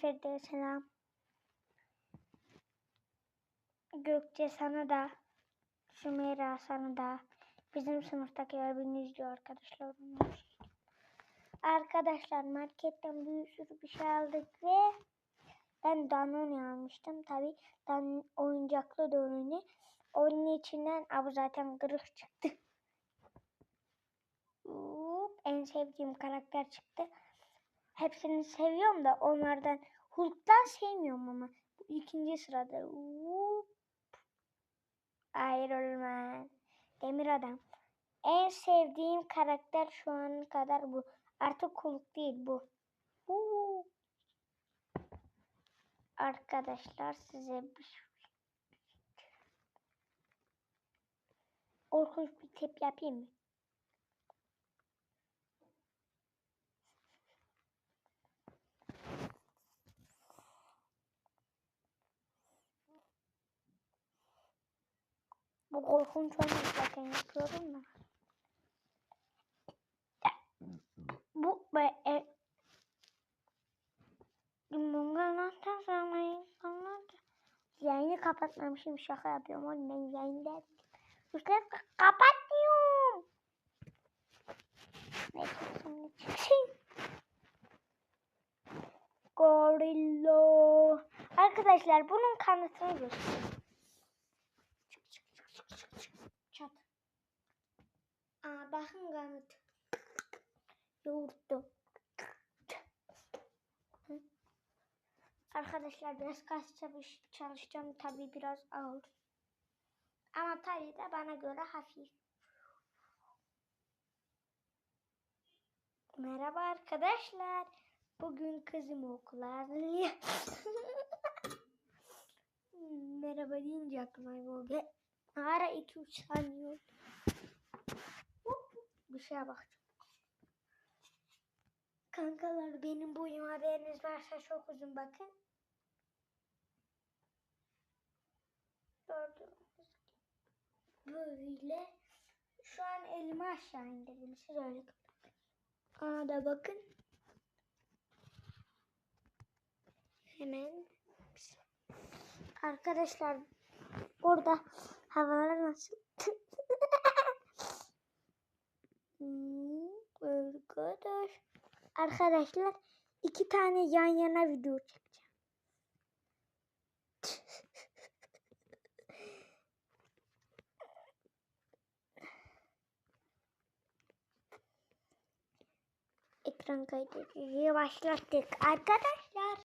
Feride'ye selam. Gökçe sana da. Sümeyra sana da. Bizim sınıftakiler beni izliyor arkadaşlar. Arkadaşlar marketten bir sürü bir şey aldık ve ben Danone almıştım. Tabi Dan oyuncaklı Danone. Onun içinden abi zaten kırık çıktı. En sevdiğim karakter çıktı. Hepsini seviyorum da onlardan Hulk'tan sevmiyorum ama. Bu ikinci sırada. Hop. Iron Man. Demir Adam. En sevdiğim karakter şu an kadar bu. Artık Hulk değil bu. Huu. Arkadaşlar size bir şey- korkunç bir tip yapayım mı? Bu korkunç olmuş zaten yapıyorum da. Bu be e, Yayını kapatmamışım şaka yapıyorum oğlum ben yayında Üstelik ka- kapatmıyorum. Neyse şimdi çıkayım. Gorilla. Arkadaşlar bunun kanıtını göstereyim. Yoğurttu. Hı. Arkadaşlar biraz kas çalış çalışacağım tabii biraz ağır. Ama tabii de bana göre hafif. Merhaba arkadaşlar. Bugün kızımı okula. Merhaba deyince aklıma bu ge- Ara 2-3 saniye oldu. Bir şeye bakacağım. Kankalar benim boyum haberiniz varsa çok uzun bakın. Gördüğünüz gibi. Böyle. Şu an elimi aşağı indirdim. Siz öyle Aa da bakın. Hemen. Arkadaşlar orada havalar nasıl? Hmm, Arkadaş. Arkadaşlar iki tane yan yana video çekeceğim. Ekran kaydedici başlattık arkadaşlar.